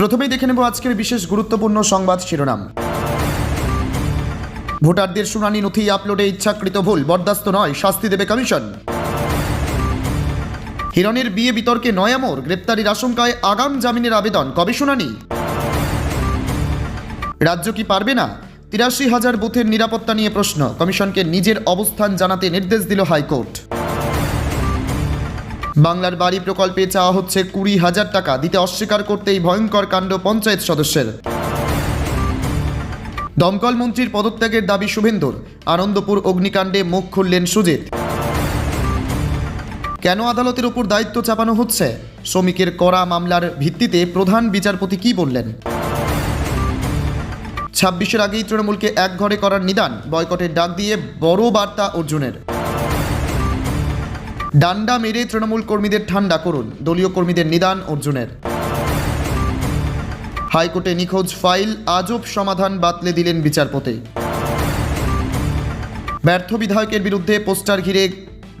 প্রথমেই দেখে নেব আজকের বিশেষ গুরুত্বপূর্ণ সংবাদ শিরোনাম। ভোটারদের শুনানি নথি আপলোডে ইচ্ছাকৃত ভুল, বরদাস্ত নয়, শাস্তি দেবে কমিশন। হিরণের বিয়ে বিতর্কে নয়ামোর গ্রেপ্তারির আশঙ্কায় আগাম জামিনের আবেদন, কবে শুনানি? রাজ্য কি পারবে না? তিরাশি হাজার বুথের নিরাপত্তা নিয়ে প্রশ্ন, কমিশনকে নিজের অবস্থান জানাতে নির্দেশ দিল হাইকোর্ট। বাংলার বাড়ি প্রকল্পে চাওয়া হচ্ছে কুড়ি হাজার টাকা, দিতে অস্বীকার করতেই ভয়ঙ্কর কাণ্ড পঞ্চায়েত সদস্যের। দমকল মন্ত্রীর পদত্যাগের দাবি শুভেন্দুর, আনন্দপুর অগ্নিকাণ্ডে মুখ খুললেন সুজিত। কেন আদালতের উপর দায়িত্ব চাপানো হচ্ছে? শ্রমিকের করা মামলার ভিত্তিতে প্রধান বিচারপতি কি বললেন? ছাব্বিশের আগেই তৃণমূলকে এক ঘরে করার নিদান, বয়কটের ডাক দিয়ে বড় বার্তা অর্জুনের। ডান্ডা মেরে তৃণমূল কর্মীদের ঠান্ডা করুন। দলীয় কর্মীদের নিদান অর্জুনের। হাইকোর্টে নিখোঁজ ফাইল, আজব সমাধান বাতলে দিলেন বিচারপতি। ব্যর্থ বিধায়কের বিরুদ্ধে পোস্টার ঘিরে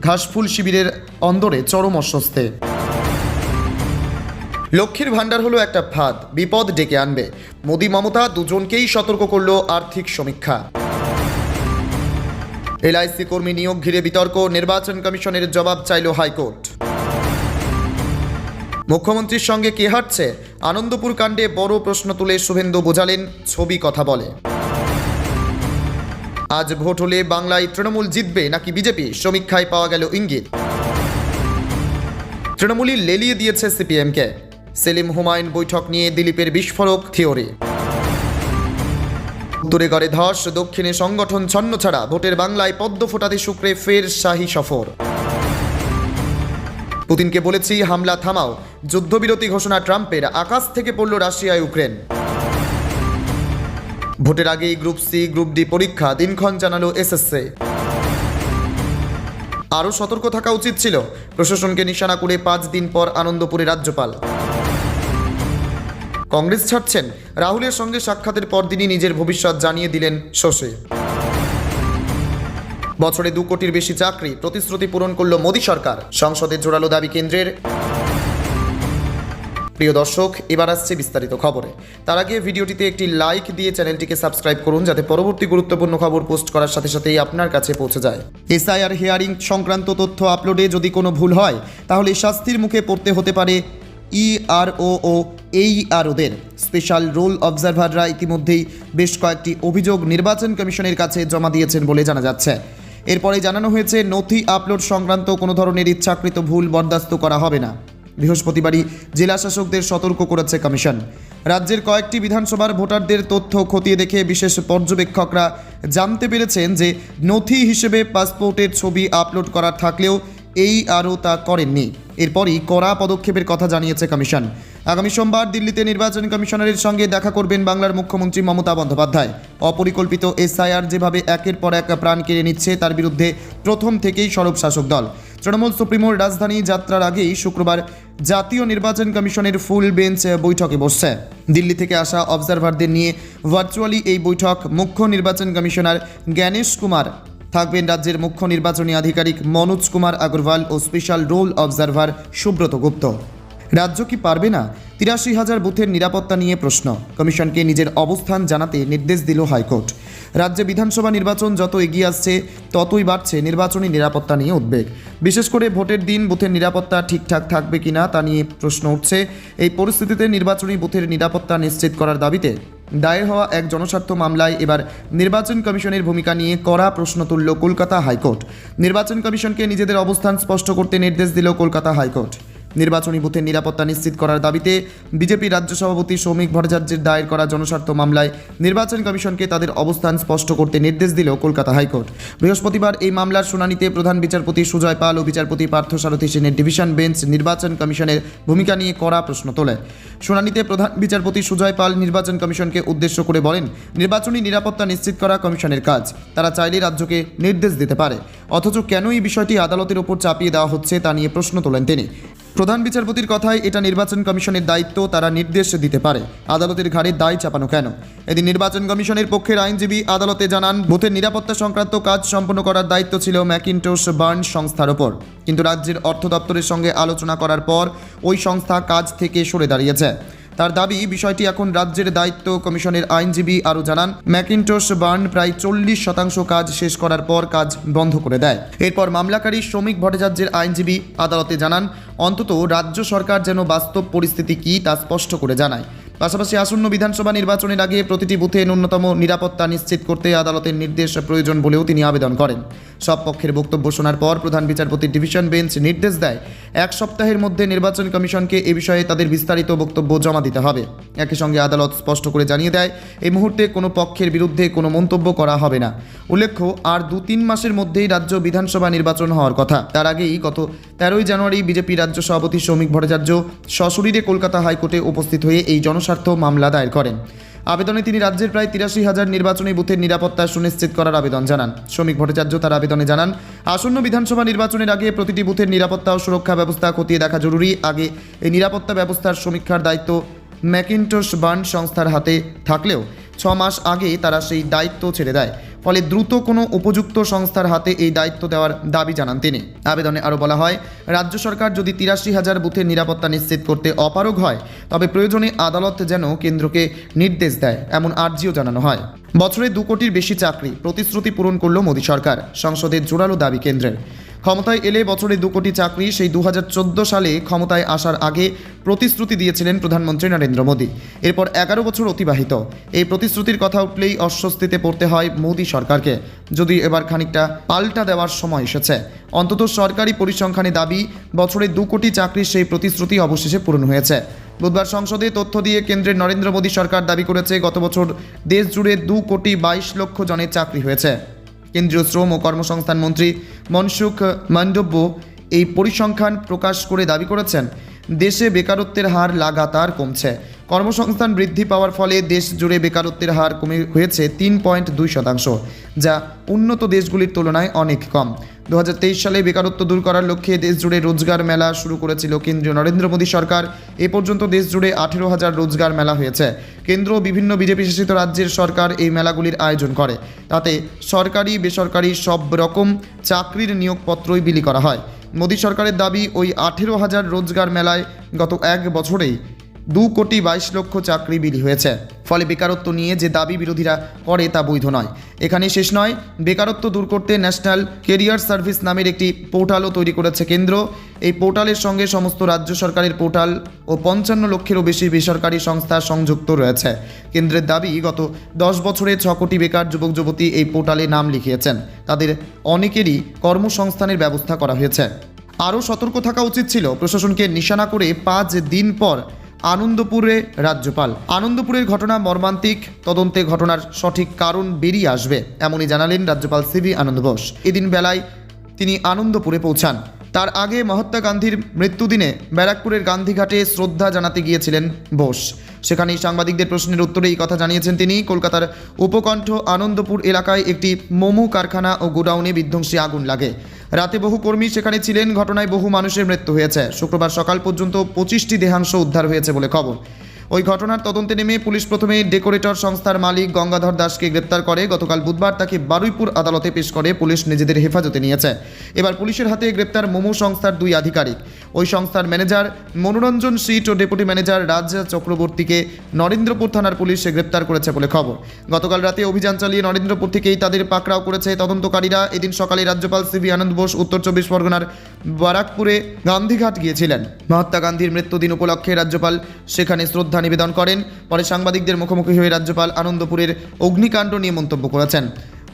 ঘাসফুল শিবিরের অন্দরে চরম অস্বস্তে। লক্ষ্মীর ভাণ্ডার হলো একটা ফাঁদ, বিপদ ডেকে আনবে। মোদী, মমতা দুজনকেই সতর্ক করল আর্থিক সমীক্ষা। এলআইসি কর্মী নিয়োগ ঘিরে বিতর্ক, নির্বাচন কমিশনের জবাব চাইল হাইকোর্ট। মুখ্যমন্ত্রীর সঙ্গে কে হাঁটছে? আনন্দপুর কাণ্ডে বড় প্রশ্ন তুলে শুভেন্দু বোঝালেন, ছবি কথা বলে। আজ ভোট হলে বাংলায় তৃণমূল জিতবে নাকি বিজেপি? সমীক্ষায় পাওয়া গেল ইঙ্গিত। তৃণমূলই লেলিয়ে দিয়েছে সিপিএমকে। সেলিম হুমায়ুন বৈঠক নিয়ে দিলীপের বিস্ফোরক থিওরি। উত্তরে গড়ে ধস, দক্ষিণে সংগঠন ছন্ন ছাড়া ভোটের বাংলায় পদ্ম ফোটাতে শুক্রে ফের শাহী সফর। পুতিনকে বলেছি, হামলা থামাও। যুদ্ধবিরতি ঘোষণা ট্রাম্পের, আকাশ থেকে পড়ল রাশিয়া ইউক্রেন। ভোটের আগেই গ্রুপ সি, গ্রুপ ডি পরীক্ষা, দিনক্ষণ জানালো এসএসসি আরও সতর্ক থাকা উচিত ছিল। প্রশাসনকে নিশানা করে পাঁচ দিন পর আনন্দপুরে রাজ্যপাল। কংগ্রেস ছাড়ছেন। রাহুলের সঙ্গে সাক্ষাতের পরদিনই নিজের ভবিষ্যৎ জানিয়ে দিলেন শোষে বছরে দু কোটির বেশি চাকরি প্রতিশ্রুতি পূরণ করল মোদী সরকার। সংসদে জোরালো দাবি কেন্দ্রের। প্রিয় দর্শক, এবার আসছে বিস্তারিত খবরে। তার আগে ভিডিওটিতে একটি লাইক দিয়ে চ্যানেলটিকে সাবস্ক্রাইব করুন, যাতে পরবর্তী গুরুত্বপূর্ণ খবর পোস্ট করার সাথে সাথেই আপনার কাছে পৌঁছে যায়। এসআইআর হিয়ারিং সংক্রান্ত তথ্য আপলোডে যদি কোনো ভুল হয়, তাহলে শাস্তির মুখে পড়তে হতে পারে ইআরও ও এইআরওদের স্পেশাল রোল অবজারভাররা ইতিমধ্যেই বেশ কয়েকটি অভিযোগ নির্বাচন কমিশনের কাছে জমা দিয়েছেন বলে জানা যাচ্ছে। এরপরে জানানো হয়েছে, নথি আপলোড সংক্রান্ত কোনো ধরনের ইচ্ছাকৃত ভুল বরদাস্ত করা হবে না। বৃহস্পতিবারই জেলা শাসকদের সতর্ক করেছে কমিশন। রাজ্যের কয়েকটি বিধানসভার ভোটারদের তথ্য খতিয়ে দেখে বিশেষ পর্যবেক্ষকরা জানতে পেরেছেন যে নথি হিসেবে পাসপোর্টের ছবি আপলোড করা থাকলেও এই আরও তা করেননি। এরপরই কড়া পদক্ষেপের কথা জানিয়েছে কমিশন। আগামী সোমবার দিল্লিতে নির্বাচন কমিশনারের সঙ্গে দেখা করবেন বাংলার মুখ্যমন্ত্রী মমতা বন্দ্যোপাধ্যায়। অপরিকল্পিত এসআইআর যেভাবে একের পর এক প্রাণ কেড়ে নিচ্ছে, তার বিরুদ্ধে প্রথম থেকেই সরব শাসক দল। তৃণমূল সুপ্রিমোর রাজধানী যাত্রার আগেই শুক্রবার জাতীয় নির্বাচন কমিশনের ফুল বেঞ্চ বৈঠকে বসছে। দিল্লি থেকে আসা অবজারভারদের নিয়ে ভার্চুয়ালি এই বৈঠক মুখ্য নির্বাচন কমিশনার জ্ঞানেশ কুমার থাকবেন রাজ্যের মুখ্য নির্বাচনী আধিকারিক মনোজ কুমার আগরওয়াল ও special roll observer Subrata Gupta. রাজ্য কি পারবে না? তিরাশি হাজার বুথের নিরাপত্তা নিয়ে প্রশ্ন। কমিশনকে নিজের অবস্থান জানাতে নির্দেশ দিল হাইকোর্ট। রাজ্যে বিধানসভা নির্বাচন যত এগিয়ে আসছে, ততই বাড়ছে নির্বাচনী নিরাপত্তা নিয়ে উদ্বেগ। বিশেষ করে ভোটের দিন বুথের নিরাপত্তা ঠিকঠাক থাকবে কিনা তা নিয়ে প্রশ্ন উঠছে। এই পরিস্থিতিতে নির্বাচনী বুথের নিরাপত্তা নিশ্চিত করার দাবিতে দায়ের হওয়া এক জনস্বার্থ মামলায় এবার নির্বাচন কমিশনের ভূমিকা নিয়ে কড়া প্রশ্ন তুলল কলকাতা হাইকোর্ট। নির্বাচন কমিশনকে নিজেদের অবস্থান স্পষ্ট করতে নির্দেশ দিল কলকাতা হাইকোর্ট। নির্বাচনী বুথের নিরাপত্তা নিশ্চিত করার দাবিতে বিজেপি রাজ্য সভাপতি সৌমিক ভট্টাচার্যের দায়ের করা জনস্বার্থ মামলায় নির্বাচন কমিশনকে তাদের অবস্থান স্পষ্ট করতে নির্দেশ দিল কলকাতা হাইকোর্ট। বৃহস্পতিবার এই মামলার শুনানিতে প্রধান বিচারপতি সুজয় পাল ও বিচারপতি পার্থ সারথী সেনের ডিভিশন বেঞ্চ নির্বাচন কমিশনের ভূমিকা নিয়ে কড়া প্রশ্ন তোলে। শুনানিতে প্রধান বিচারপতি সুজয় পাল নির্বাচন কমিশনকে উদ্দেশ্য করে বলেন, নির্বাচনী নিরাপত্তা নিশ্চিত করা কমিশনের কাজ। তারা চাইলে রাজ্যকে নির্দেশ দিতে পারে। অথচ কেন এই বিষয়টি আদালতের ওপর চাপিয়ে দেওয়া হচ্ছে তা নিয়ে প্রশ্ন তোলেন তিনি। প্রধান বিচারপতির কথায় এটা নির্বাচন কমিশনের দায়িত্ব, তারা নির্দেশ দিতে পারে। আদালতের ঘাড়ে দায় চাপানো কেন? এদিন নির্বাচন কমিশনের পক্ষের আইনজীবী আদালতে জানান বুথের নিরাপত্তা সংক্রান্ত কাজ সম্পন্ন করার দায়িত্ব ছিল ম্যাকিনটোস বার্ন সংস্থার ওপর। কিন্তু রাজ্যের অর্থ দপ্তরের সঙ্গে আলোচনা করার পর ওই সংস্থা কাজ থেকে সরে দাঁড়িয়েছে। তার দাবি, বিষয়টি এখন রাজ্যের দায়িত্ব কমিশনের আইনজীবী আরও জানান ম্যাকিনটোস বার্ন প্রায় চল্লিশ শতাংশ কাজ শেষ করার পর কাজ বন্ধ করে দেয়। এরপর মামলাকারী শ্রমিক ভট্টাচার্যের আইনজীবী আদালতে জানান অন্তত রাজ্য সরকার যেন বাস্তব পরিস্থিতি কী তা স্পষ্ট করে জানায়। পাশাপাশি আসন্ন বিধানসভা নির্বাচনের আগে প্রতিটি বুথে ন্যূনতম নিরাপত্তা নিশ্চিত করতে আদালতের নির্দেশ প্রয়োজন বলেও তিনি আবেদন করেন। সব পক্ষের বক্তব্য শোনার পর প্রধান বিচারপতির ডিভিশন বেঞ্চ নির্দেশ দেয়, এক সপ্তাহের মধ্যে নির্বাচন কমিশনকে এ বিষয়ে তাদের বিস্তারিত বক্তব্য জমা দিতে হবে। একই সঙ্গে আদালত স্পষ্ট করে জানিয়ে দেয়, এই মুহূর্তে কোনো পক্ষের বিরুদ্ধে কোনো মন্তব্য করা হবে না। উল্লেখ্য, আর দু তিন মাসের মধ্যেই রাজ্য বিধানসভা নির্বাচন হওয়ার কথা। তার আগেই গত তেরোই জানুয়ারি বিজেপি রাজ্য সভাপতি শ্রমিক ভট্টাচার্য সশরীরে কলকাতা হাইকোর্টে উপস্থিত হয়ে এই জনস্বার্থ মামলা দায়ের করেন। আবেদনে তিনি রাজ্যের প্রায় তিরাশি হাজার নির্বাচনী বুথের নিরাপত্তা সুনিশ্চিত করার আবেদন জানান। শ্রমিক ভট্টাচার্য তার আবেদনে জানান, আসন্ন বিধানসভা নির্বাচনের আগে প্রতিটি বুথের নিরাপত্তা ও সুরক্ষা ব্যবস্থা খতিয়ে দেখা জরুরি। আগে এই নিরাপত্তা ব্যবস্থার সমীক্ষার দায়িত্ব ম্যাকিনটোস বার্ন সংস্থার হাতে থাকলেও ছ মাস আগে তারা সেই দায়িত্ব ছেড়ে দেয়। ফলে দ্রুত কোনো উপযুক্ত সংস্থার হাতে এই দায়িত্ব দেওয়ার দাবি জানান তিনি। আবেদনে আরও বলা হয়, রাজ্য সরকার যদি তিরাশি হাজার বুথের নিরাপত্তা নিশ্চিত করতে অপারগ হয়, তবে প্রয়োজনে আদালত যেন কেন্দ্রকে নির্দেশ দেয়, এমন আর্জিও জানানো হয়। বছরে দু কোটির বেশি চাকরি প্রতিশ্রুতি পূরণ করল মোদী সরকার, সংসদের জোরালো দাবি কেন্দ্রের। ক্ষমতায় এলে বছরে দু কোটি চাকরি, সেই দু হাজার চোদ্দ সালে ক্ষমতায় আসার আগে প্রতিশ্রুতি দিয়েছিলেন প্রধানমন্ত্রী নরেন্দ্র মোদী। এরপর এগারো বছর অতিবাহিত। এই প্রতিশ্রুতির কথা উঠলেই অস্বস্তিতে পড়তে হয় মোদী সরকারকে। যদি এবার খানিকটা পাল্টা দেওয়ার সময় এসেছে, অন্তত সরকারি পরিসংখ্যানে দাবি, বছরে দু কোটি চাকরির সেই প্রতিশ্রুতি অবশেষে পূরণ হয়েছে। বুধবার সংসদে তথ্য দিয়ে কেন্দ্রের নরেন্দ্র মোদী সরকার দাবি করেছে, গত বছর দেশ জুড়ে দু কোটি বাইশ লক্ষ জনের চাকরি হয়েছে। কেন্দ্রীয় শ্রম ও কর্মসংস্থান মন্ত্রী মনসুখ মান্ডব্য এই পরিসংখ্যান প্রকাশ করে দাবি করেছেন, দেশে বেকারত্বের হার লাগাতার কমছে। কর্মসংস্থান বৃদ্ধি পাওয়ার ফলে দেশ জুড়ে বেকারত্বের হার কমে হয়েছে তিন পয়েন্ট দুই শতাংশ, যা উন্নত দেশগুলির তুলনায় অনেক কম। দু হাজার তেইশ সালে বেকারত্ব দূর করার লক্ষ্যে দেশ জুড়ে রোজগার মেলা শুরু করেছিল কেন্দ্রীয় নরেন্দ্র মোদী সরকার। এ পর্যন্ত দেশ জুড়ে আঠেরো হাজার রোজগার মেলা হয়েছে। কেন্দ্র বিভিন্ন বিজেপি শাসিত রাজ্যের সরকার এই মেলাগুলির আয়োজন করে। তাতে সরকারি, বেসরকারি সব রকম চাকরির নিয়োগপত্রই বিলি করা হয়। মোদী সরকারের দাবি, ওই আঠেরো হাজার রোজগার মেলায় গত এক বছরেই দু কোটি বাইশ লক্ষ চাকরি বিলি হয়েছে। ফলে বেকারত্ব নিয়ে যে দাবি বিরোধীরা করে তা বৈধ নয়। এখানে শেষ নয়, বেকারত্ব দূর করতে ন্যাশনাল কেরিয়ার সার্ভিস নামের একটি পোর্টালও তৈরি করেছে কেন্দ্র। এই পোর্টালের সঙ্গে সমস্ত রাজ্য সরকারের পোর্টাল ও পঞ্চান্ন লক্ষেরও বেশি বেসরকারি সংস্থা সংযুক্ত রয়েছে। কেন্দ্রের দাবি, গত দশ বছরে ছ কোটি বেকার যুবক, যুবতী এই পোর্টালে নাম লিখিয়েছেন। তাদের অনেকেরই কর্মসংস্থানের ব্যবস্থা করা হয়েছে। আরও সতর্ক থাকা উচিত ছিল। প্রশাসনকে নিশানা করে পাঁচ দিন পর আনন্দপুরে রাজ্যপাল। আনন্দপুরের ঘটনা মর্মান্তিক, তদন্তে ঘটনার সঠিক কারণ বেরিয়ে আসবে, এমনই জানালেন রাজ্যপাল সিভি আনন্দ বোস। এদিন বেলায় তিনি আনন্দপুরে পৌঁছান। তার আগে মহাত্মা গান্ধীর মৃত্যুদিনে ব্যারাকপুরের গান্ধীঘাটে শ্রদ্ধা জানাতে গিয়েছিলেন বোস। সেখানেই সাংবাদিকদের প্রশ্নের উত্তরে এই কথা জানিয়েছেন তিনি, কলকাতার উপকণ্ঠ আনন্দপুর এলাকায় একটি মোমো কারখানা ও গোডাউনে বিধ্বংসী আগুন লাগে। রাতে বহু কর্মী সেখানে ছিলেন, ঘটনায় বহু মানুষের মৃত্যু হয়েছে। শুক্রবার সকাল পর্যন্ত পঁচিশটি দেহাংশ উদ্ধার হয়েছে বলে খবর। ওই ঘটনার তদন্তে নেমে পুলিশ প্রথমে ডেকোরেটর সংস্থার মালিক গঙ্গাধর দাসকে গ্রেপ্তার করে। গতকাল বুধবার তাকে বারুইপুর আদালতে পেশ করে পুলিশ নিজেদের হেফাজতে নিয়েছে। এবার পুলিশের হাতে গ্রেপ্তার মোমো সংস্থার দুই আধিকারিক। ওই সংস্থার ম্যানেজার মনোরঞ্জন সিট ও ডেপুটি ম্যানেজার রাজ চক্রবর্তীকে নরেন্দ্রপুর থানার পুলিশ গ্রেপ্তার করেছে বলে খবর। গতকাল রাতে অভিযান চালিয়ে নরেন্দ্রপুর থেকেই তাদের পাকড়াও করেছে তদন্তকারীরা। এদিন সকালে রাজ্যপাল সিভি আনন্দ বোস উত্তর চব্বিশ পরগনার বারাকপুরে গান্ধীঘাট গিয়েছিলেন। মহাত্মা গান্ধীর মৃত্যুদিন উপলক্ষে রাজ্যপাল সেখানে শ্রদ্ধা নিবেদন করেন। পরে সাংবাদিকদের মুখোমুখি হয়ে রাজ্যপাল আনন্দপুরের অগ্নিকাণ্ড নিয়ে মন্তব্য করেছেন।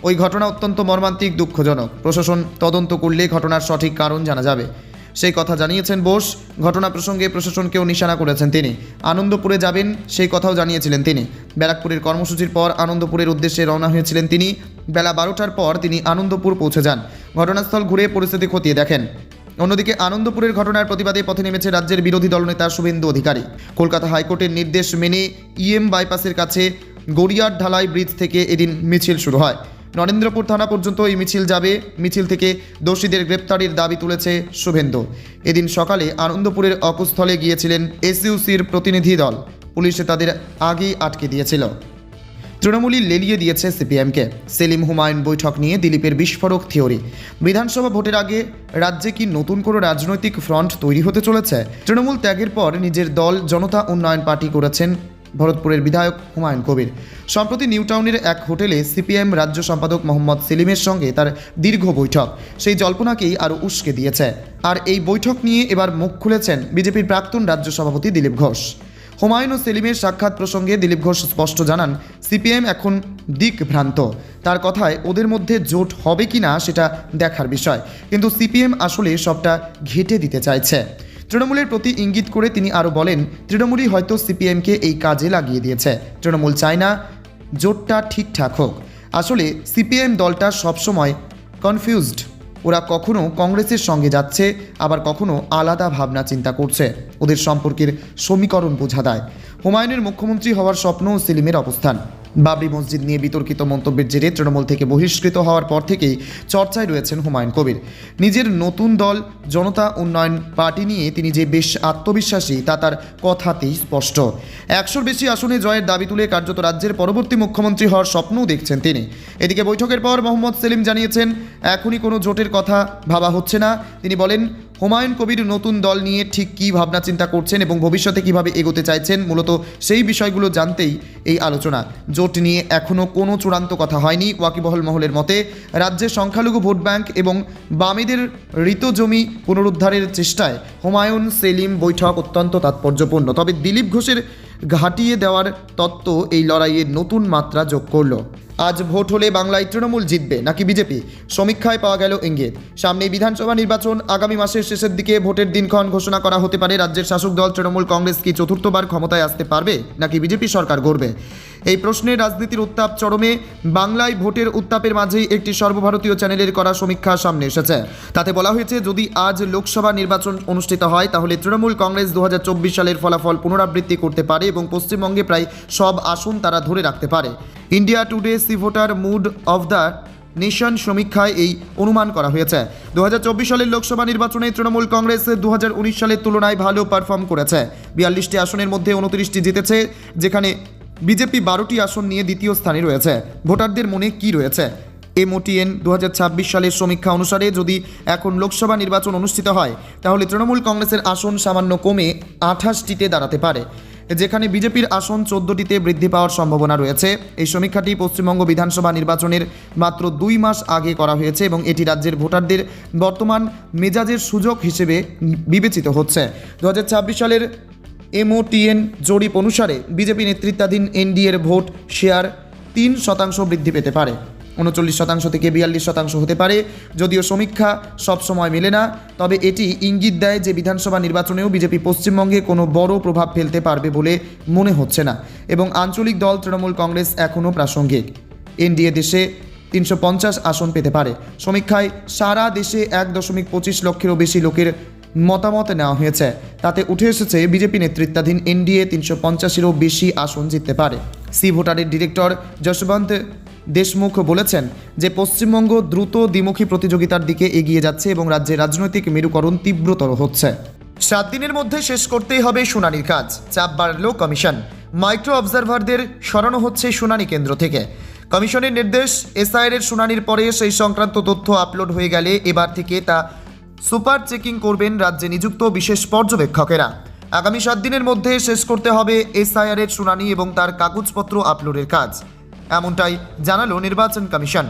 ওই ঘটনা অত্যন্ত মর্মান্তিক, দুঃখজনক। প্রশাসন তদন্ত করলে ঘটনার সঠিক কারণ জানা যাবে। সেই কথা জানিয়েছেন বোস। ঘটনা প্রসঙ্গে প্রশাসনকেও নিশানা করেছেন তিনি। আনন্দপুরে যাবেন, সেই কথাও জানিয়েছিলেন তিনি। ব্যারাকপুরের কর্মসূচির পর আনন্দপুরের উদ্দেশ্যে রওনা হয়েছিলেন তিনি। বেলা বারোটার পর তিনি আনন্দপুর পৌঁছে যান। ঘটনাস্থল ঘুরে পরিস্থিতি খতিয়ে দেখেন। অন্যদিকে আনন্দপুরের ঘটনার প্রতিবাদে পথে নেমেছে রাজ্যের বিরোধী দলনেতা শুভেন্দু অধিকারী। কলকাতা হাইকোর্টের নির্দেশ মেনে ইএম বাইপাসের কাছে গড়িয়ার ঢালাই ব্রিজ থেকে এদিন মিছিল শুরু হয়। নরেন্দ্রপুর থানা পর্যন্ত এই মিছিল যাবে। মিছিল থেকে দোষীদের গ্রেপ্তারির দাবি তুলেছে শুভেন্দু। এদিন সকালে আনন্দপুরের অকুস্থলে গিয়েছিলেন এসইউসির প্রতিনিধি দল। পুলিশে তাদের আগেই আটকে দিয়েছিল। তৃণমূলই লেলিয়ে দিয়েছে সিপিএমকে। সেলিম হুমায়ুন বৈঠক নিয়ে দিলীপের বিস্ফোরক থিওরি। বিধানসভা ভোটের আগে রাজ্যে কি নতুন কোনো রাজনৈতিক ফ্রন্ট তৈরি হতে চলেছে? তৃণমূল ত্যাগের পর নিজের দল জনতা উন্নয়ন পার্টি করেছেন ভরতপুরের বিধায়ক হুমায়ুন কবির। সম্প্রতি নিউটাউনের এক হোটেলে সিপিএম রাজ্য সম্পাদক মোহাম্মদ সেলিমের সঙ্গে তার দীর্ঘ বৈঠক। সেই জল্পনাকেই আরও উস্কে দিয়েছে। আর এই বৈঠক নিয়ে এবার মুখ খুলেছেন বিজেপির প্রাক্তন রাজ্য সভাপতি দিলীপ ঘোষ। হুমায়ুন ও সেলিমের সাক্ষাৎ প্রসঙ্গে দিলীপ ঘোষ স্পষ্ট জানান সিপিএম এখন দিক ভ্রান্ত তার কথায় ওদের মধ্যে জোট হবে কি না সেটা দেখার বিষয়। কিন্তু সিপিএম আসলে সবটা ঘেটে দিতে চাইছে। তৃণমূলের প্রতি ইঙ্গিত করে তিনি আরও বলেন, তৃণমূলই হয়তো সিপিএমকে এই কাজে লাগিয়ে দিয়েছে। তৃণমূল চায় না, জোটটা ঠিকঠাক হোক। আসলে সিপিএম দলটা সবসময় কনফিউজড ওরা কখনো কংগ্রেসের সঙ্গে যাচ্ছে, আবার কখনো আলাদা ভাবনা চিন্তা করছে। ওদের সম্পর্কের সমীকরণ বোঝা দেয়। হুমায়ুনের মুখ্যমন্ত্রী হওয়ার স্বপ্ন সেলিমের অবস্থান। বাবরি মসজিদ নিয়ে বিতর্কিত মন্তব্যের জেরে তৃণমূল থেকে বহিষ্কৃত হওয়ার পর থেকেই চর্চায় রয়েছেন হুমায়ুন কবির। নিজের নতুন দল, জনতা উন্নয়ন পার্টি নিয়ে তিনি যে বেশ আত্মবিশ্বাসী, তা তার কথাতেই স্পষ্ট। একশোর বেশি আসনে জয়ের দাবি তুলে কার্যত রাজ্যের পরবর্তী মুখ্যমন্ত্রী হওয়ার স্বপ্নও দেখছেন তিনি। এদিকে বৈঠকের পর মোহাম্মদ সেলিম জানিয়েছেন, এখনই কোনো জোটের কথা ভাবা হচ্ছে না। তিনি বলেন হুমায়ুন কবির নতুন দল নিয়ে ঠিক কী ভাবনা চিন্তা করছেন এবং ভবিষ্যতে কীভাবে এগোতে চাইছেন, মূলত সেই বিষয়গুলো জানতেই এই আলোচনা। জোট নিয়ে এখনও কোনো চূড়ান্ত কথা হয়নি ওয়াকিবহল মহলের মতে। রাজ্যের সংখ্যালঘু ভোট ব্যাংক এবং বামেদের ঋত জমি পুনরুদ্ধারের চেষ্টায় হুমায়ুন, সেলিম বৈঠক অত্যন্ত তাৎপর্যপূর্ণ। তবে দিলীপ ঘোষের ঘাটিয়ে দেওয়ার তত্ত্ব এই লড়াইয়ের নতুন মাত্রা যোগ করল। আজ ভোট হলে বাংলায় তৃণমূল জিতবে নাকি বিজেপি? সমীক্ষায় পাওয়া গেল ইঙ্গিত। সামনে বিধানসভা নির্বাচন, আগামী মাসের শেষের দিকে ভোটের দিনক্ষণ ঘোষণা করা হতে পারে রাজ্যের শাসক দল, তৃণমূল কংগ্রেস কি চতুর্থবার ক্ষমতায় আসতে পারবে নাকি বিজেপি সরকার গড়বে? এই প্রশ্নে রাজনীতির উত্তাপ চরমে, বাংলায় ভোটের উত্তাপের মাঝেই একটি সর্বভারতীয় চ্যানেলের করা সমীক্ষা সামনে এসেছে। তাতে বলা হয়েছে, যদি আজ লোকসভা নির্বাচন অনুষ্ঠিত হয়, তাহলে তৃণমূল কংগ্রেস দু হাজার চব্বিশ সালের ফলাফল পুনরাবৃত্তি করতে পারে এবং পশ্চিমবঙ্গে প্রায় সব আসন তারা ধরে রাখতে পারে। India Today C voter mood of the nation সমীক্ষায় এই অনুমান করা হয়েছে। দু হাজার চব্বিশ সালের লোকসভা নির্বাচনে তৃণমূল কংগ্রেস দু হাজার উনিশ সালের তুলনায় ভালো পারফর্ম করেছে। বিয়াল্লিশটি আসনের মধ্যে উনত্রিশটি জিতেছে, যেখানে বিজেপি বারোটি আসন নিয়ে দ্বিতীয় স্থানে রয়েছে। ভোটারদের মনে কি রয়েছে? এমওটিএন দু হাজার ছাব্বিশ সালের সমীক্ষা অনুসারে যদি এখন লোকসভা নির্বাচন অনুষ্ঠিত হয়, তাহলে তৃণমূল কংগ্রেসের আসন সামান্য কমে আঠাশটিতে দাঁড়াতে পারে। যেখানে বিজেপির আসন চোদ্দটিতে বৃদ্ধি পাওয়ার সম্ভাবনা রয়েছে। এই সমীক্ষাটি পশ্চিমবঙ্গ বিধানসভা নির্বাচনের মাত্র দুই মাস আগে করা হয়েছে এবং এটি রাজ্যের ভোটারদের বর্তমান মেজাজের সুযোগ হিসেবে বিবেচিত হচ্ছে। দু হাজার ছাব্বিশ সালের এমওটিএন জরিপ অনুসারে বিজেপি নেতৃত্বাধীন এনডিএর ভোট শেয়ার তিন শতাংশ বৃদ্ধি পেতে পারে। উনচল্লিশ শতাংশ থেকে বিয়াল্লিশ শতাংশ হতে পারে। যদিও সমীক্ষা সবসময় মেলে না, তবে এটি ইঙ্গিত দেয় যে বিধানসভা নির্বাচনেও বিজেপি পশ্চিমবঙ্গে কোনো বড় প্রভাব ফেলতে পারবে বলে মনে হচ্ছে না এবং আঞ্চলিক দল তৃণমূল কংগ্রেস এখনও প্রাসঙ্গিক। এনডিএ দেশে তিনশো পঞ্চাশ আসন পেতে পারে। সমীক্ষায় সারা দেশে এক দশমিক পঁচিশ লক্ষেরও বেশি লোকের মতামত নেওয়া হয়েছে। তাতে উঠে এসেছে বিজেপি নেতৃত্বাধীন এনডিএ তিনশো পঞ্চাশেরও বেশি আসন জিততে পারে। সি ভোটারের ডিরেক্টর যশবন্ত দেশমুখ বলেছেন যে, পশ্চিমবঙ্গ দ্রুত দ্বিমুখী প্রতিযোগিতার দিকে এগিয়ে যাচ্ছে এবং রাজ্যের রাজনৈতিক মেরুকরণ তীব্রতর হচ্ছে। সাত দিনের মধ্যে শেষ করতেই হবে শুনানির কাজ। চাপ বাড়ল কমিশন। মাইক্রো অবজারভারদের সরানো হচ্ছে শুনানি কেন্দ্র থেকে। কমিশনের নির্দেশ, এসআইআর এর শুনানির পরে সেই সংক্রান্ত তথ্য আপলোড হয়ে গেলে এবার থেকে তা সুপার চেকিং করবেন রাজ্যে নিযুক্ত বিশেষ পর্যবেক্ষকেরা। আগামী সাত দিনের মধ্যে শেষ করতে হবে এসআইআর এর শুনানি এবং তার কাগজপত্র আপলোডের কাজ। এমনটাই জানালো নির্বাচন কমিশন।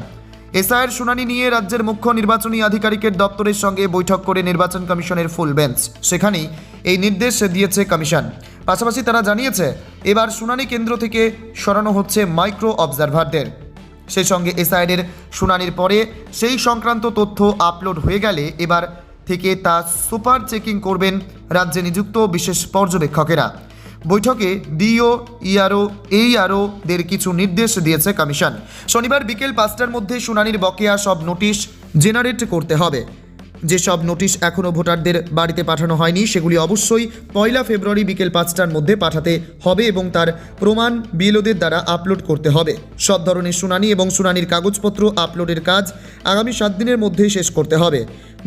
এসআইয়ের শুনানি নিয়ে রাজ্যের মুখ্য নির্বাচনী আধিকারিকের দপ্তরের সঙ্গে বৈঠক করে নির্বাচন কমিশনের ফুল বেঞ্চ। সেখানেই এই নির্দেশ দিয়েছে কমিশন। পাশাপাশি তারা জানিয়েছে, এবার শুনানি কেন্দ্র থেকে সরানো হচ্ছে মাইক্রো অবজারভারদের। সেই সঙ্গে এসআইডের শুনানির পরে সেই সংক্রান্ত তথ্য আপলোড হয়ে গেলে এবার থেকে তা সুপার চেকিং করবেন রাজ্যে নিযুক্ত বিশেষ পর্যবেক্ষকেরা। বৈঠকে ডিও, ইআরও, এইআরও দের কিছু নির্দেশ দিয়েছে কমিশন। শনিবার বিকেল পাঁচটার মধ্যে শুনানির বকেয়া সব নোটিশ জেনারেট করতে হবে। যেসব নোটিশ এখনও ভোটারদের বাড়িতে পাঠানো হয়নি, সেগুলি অবশ্যই পয়লা ফেব্রুয়ারি বিকেল পাঁচটার মধ্যে পাঠাতে হবে এবং তার প্রমাণ বিএলওদের দ্বারা আপলোড করতে হবে। সব ধরনের শুনানি এবং শুনানির কাগজপত্র আপলোডের কাজ আগামী সাত দিনের মধ্যেই শেষ করতে হবে।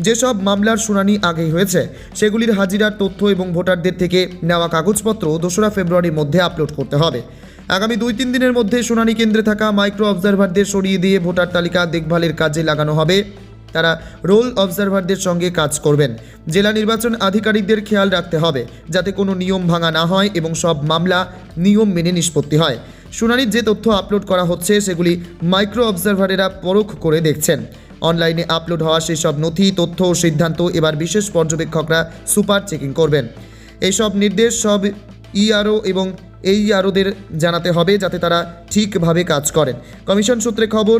যেসব মামলার শুনানি আগেই হয়েছে, সেগুলির হাজিরার তথ্য এবং ভোটারদের থেকে নেওয়া কাগজপত্র দোসরা ফেব্রুয়ারির মধ্যে আপলোড করতে হবে। আগামী দুই তিন দিনের মধ্যে শুনানি কেন্দ্রে থাকা মাইক্রো অবজারভারদের সরিয়ে দিয়ে ভোটার তালিকা দেখভালের কাজে লাগানো হবে। তারা রোল অবজারভারদের সঙ্গে কাজ করবেন। জেলা নির্বাচন আধিকারিকদের খেয়াল রাখতে হবে, যাতে কোনো নিয়ম ভাঙা না হয় এবং সব মামলা নিয়ম মেনে নিষ্পত্তি হয়। শুনানির যে তথ্য আপলোড করা হচ্ছে, সেগুলি মাইক্রো অবজারভারেরা পরখ করে দেখছেন। অনলাইনে আপলোড হওয়া সেসব নথি, তথ্য ও সিদ্ধান্ত এবার বিশেষ পর্যবেক্ষকরা সুপার চেকিং করবেন। এইসব নির্দেশ সব ইআরও এবং এইআরওদের জানাতে হবে, যাতে তারা ঠিকভাবে কাজ করেন। কমিশন সূত্রে খবর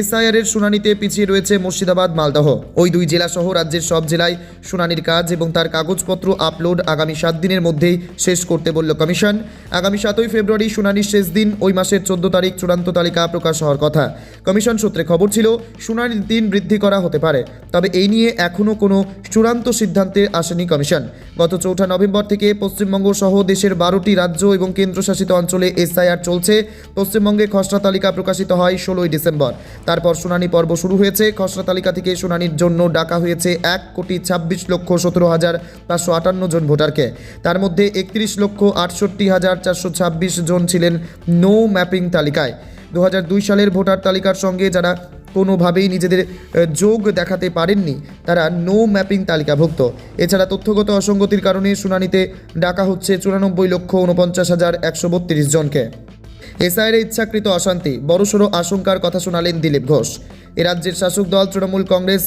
এসআইআর এর শুনানিতে পিছিয়ে রয়েছে মুর্শিদাবাদ, মালদহ। ওই দুই জেলা সহ রাজ্যের সব জেলায় শুনানির কাজ এবং তার কাগজপত্র আপলোড আগামী সাত দিনের মধ্যেই শেষ করতে বলল কমিশন। আগামী সাতই ফেব্রুয়ারি শুনানির শেষ দিন ওই মাসের চোদ্দ তারিখ চূড়ান্ত তালিকা প্রকাশ হওয়ার কথা। কমিশন সূত্রে খবর ছিল, শুনানির দিন বৃদ্ধি করা হতে পারে, তবে এই নিয়ে এখনও কোনো চূড়ান্ত সিদ্ধান্তে আসেনি কমিশন। গত চৌঠা নভেম্বর থেকে পশ্চিমবঙ্গ সহ দেশের বারোটি রাজ্য এবং কেন্দ্রশাসিত অঞ্চলে এসআইআর চলছে। পশ্চিমবঙ্গে খসড়া তালিকা প্রকাশিত হয় ষোলোই ডিসেম্বর। তারপর শুনানি পর্ব শুরু হয়েছে। খসড়া তালিকা থেকে শুনানির জন্য ডাকা হয়েছে এক কোটি ছাব্বিশ লক্ষ সতেরো হাজার পাঁচশো আটান্ন জন ভোটারকে। তার মধ্যে একত্রিশ লক্ষ আটষট্টি হাজার চারশো ছাব্বিশ জন ছিলেন নো ম্যাপিং তালিকায়। দু সালের ভোটার তালিকার সঙ্গে যারা কোনোভাবেই নিজেদের যোগ দেখাতে পারেননি তারা নো ম্যাপিং তালিকাভুক্ত। এছাড়া তথ্যগত অসঙ্গতির কারণে শুনানিতে ডাকা হচ্ছে চুরানব্বই লক্ষ উনপঞ্চাশ হাজার একশো বত্রিশ জনকে। এসআইয়ের ইচ্ছাকৃত অশান্তি, বড়সড় আশঙ্কার কথা শোনালেন দিলীপ ঘোষ। এ রাজ্যের শাসক দল তৃণমূল কংগ্রেস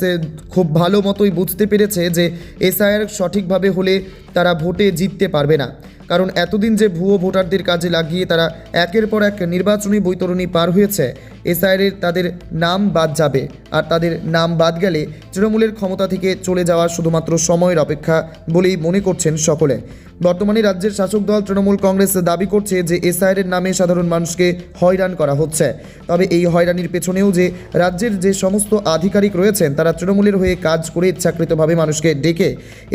খুব ভালো মতোই বুঝতে পেরেছে যে এসআইআর সঠিকভাবে হলে তারা ভোটে জিততে পারবে না। কারণ এতদিন যে ভুয়ো ভোটারদের কাজে লাগিয়ে তারা একের পর এক নির্বাচনী বৈতরণী পার হয়েছে এসআইআরের তাদের নাম বাদ যাবে। আর তাদের নাম বাদ গেলে তৃণমূলের ক্ষমতা থেকে চলে যাওয়া শুধুমাত্র সময়ের অপেক্ষা বলেই মনে করছেন সকলে। বর্তমানে রাজ্যের শাসক দল তৃণমূল কংগ্রেস দাবি করছে যে এসআইআরের নামে সাধারণ মানুষকে হয়রান করা হচ্ছে। তবে এই হয়রানির পেছনেও যে রাজ্যের যে সমস্ত আধিকারিক রয়েছেন, তারা তৃণমূলের হয়ে কাজ করে ইচ্ছাকৃতভাবে মানুষকে ডেকে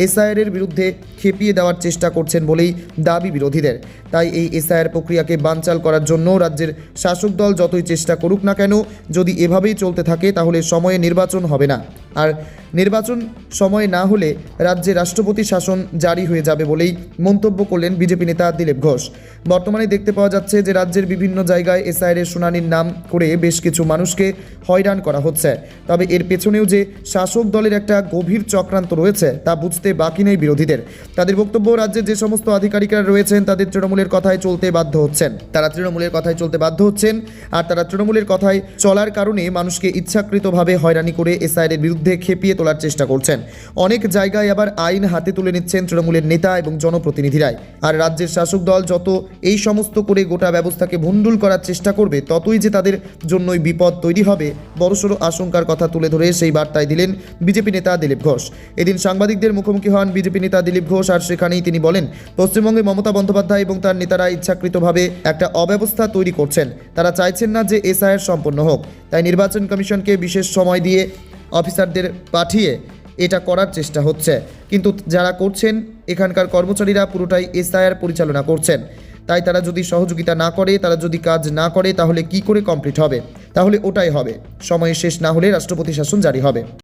এসআইআরের বিরুদ্ধে খেপিয়ে দেওয়ার চেষ্টা করছেন বলেই দাবি বিরোধীদের। তাই এই এসআইআর প্রক্রিয়াকে বানচাল করার জন্য রাজ্যের শাসক দল যতই চেষ্টা করুক না কেন, যদি এভাবেই চলতে থাকে, তাহলে সময়ে নির্বাচন হবে না। আর নির্বাচন সময় না হলে রাজ্যে রাষ্ট্রপতি শাসন জারি হয়ে যাবে বলেই মন্তব্য করলেন বিজেপি নেতা দিলীপ ঘোষ। বর্তমানে দেখতে পাওয়া যাচ্ছে যে রাজ্যের বিভিন্ন জায়গায় এসআইআর শুনানির নাম করে বেশ কিছু মানুষকে হয়রান করা হচ্ছে। তবে এর পেছনেও যে শাসক দলের একটা গভীর চক্রান্ত রয়েছে, তা বুঝতে বাকি নেই বিরোধীদের। তাদের বক্তব্য, রাজ্যের যে সমস্ত আধিকারিকরা রয়েছেন, তাদের তৃণমূলের কথায় চলতে বাধ্য হচ্ছেন। তারা তৃণমূলের কথায় চলতে বাধ্য হচ্ছেন, আর তারা তৃণমূলের কথায় চলার কারণে মানুষকে ইচ্ছাকৃতভাবে হয়রানি করে এসআইআর এর বিরুদ্ধে খেপিয়ে তোলার চেষ্টা করছেন। অনেক জায়গায় আবার আইন হাতে তুলে নিচ্ছেন তৃণমূলের নেতা এবং জনপ্রতিনিধিরাই। আর রাজ্যের শাসক দল যত এই সমস্ত করে গোটা ব্যবস্থাকে ভণ্ডুল করার চেষ্টা করবে, ততই যে তাদের জন্যই বিপদ তৈরি হবে, বড়সড় আশঙ্কার কথা তুলে ধরে সেই বার্তায় দিলেন বিজেপি নেতা দিলীপ ঘোষ। এদিন সাংবাদিকদের মুখোমুখি হন বিজেপি নেতা দিলীপ ঘোষ আর সেখানেই তিনি বলেন, পশ্চিমবঙ্গে মমতা বন্দ্যোপাধ্যায় এবং তার নেতারা ইচ্ছাকৃতভাবে একটা অব্যবস্থা তৈরি করছেন। তারা চাইছেন না যে এসআইআর সম্পন্ন হোক। তাই নির্বাচন কমিশনকে বিশেষ সময় দিয়ে অফিসারদের পাঠিয়ে এটা করার চেষ্টা হচ্ছে। কিন্তু যারা করছেন, এখানকার কর্মচারীরা পুরোটাই এসআইআর পরিচালনা করছেন। তাই তারা যদি সহযোগিতা না করে, তারা যদি কাজ না করে, তাহলে কি করে কমপ্লিট হবে? তাহলে ওটাই হবে। সময় শেষ না হলে রাষ্ট্রপতি শাসন জারি হবে।